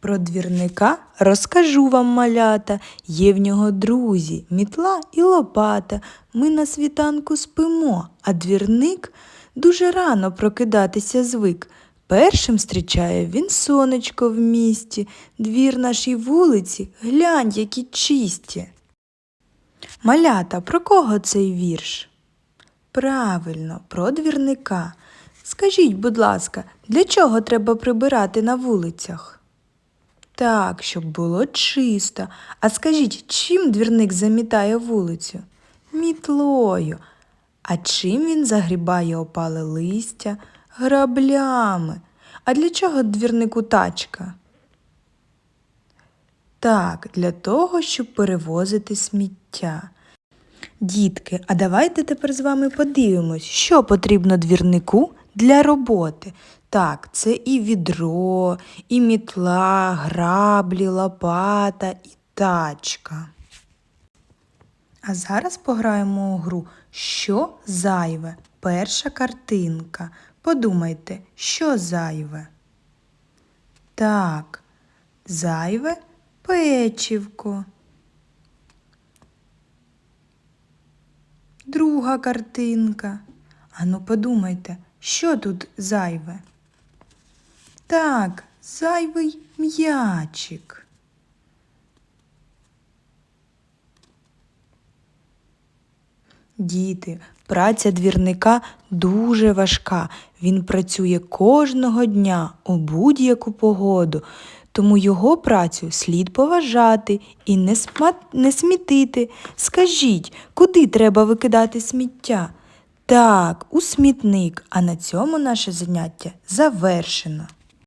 Про двірника розкажу вам малята. Є в нього друзі, мітла і лопата. Ми на світанку спимо, а двірник дуже рано прокидатися звик. Першим зустрічає він сонечко в місті, двір нашій вулиці, глянь, які чисті. Малята, про кого цей вірш? Правильно, про двірника. Скажіть, будь ласка, для чого треба прибирати на вулицях? Так, щоб було чисто. А скажіть, чим двірник замітає вулицю? Мітлою. А чим він загрібає опале листя? Граблями. А для чого двірнику тачка? Так, для того, щоб перевозити сміття. Дітки, а давайте тепер з вами подивимось, що потрібно двірнику для роботи. Так, це і відро, і мітла, граблі, лопата, і тачка. А зараз пограємо у гру Що зайве? Перша картинка. Подумайте, що зайве? Так, зайве печівко. Друга картинка. Ану, подумайте, що тут зайве? Так, зайвий м'ячик. Діти, праця двірника дуже важка. Він працює кожного дня у будь-яку погоду, тому його працю слід поважати і не, сма... не смітити. Скажіть, куди треба викидати сміття? Так, у смітник, а на цьому наше заняття завершено.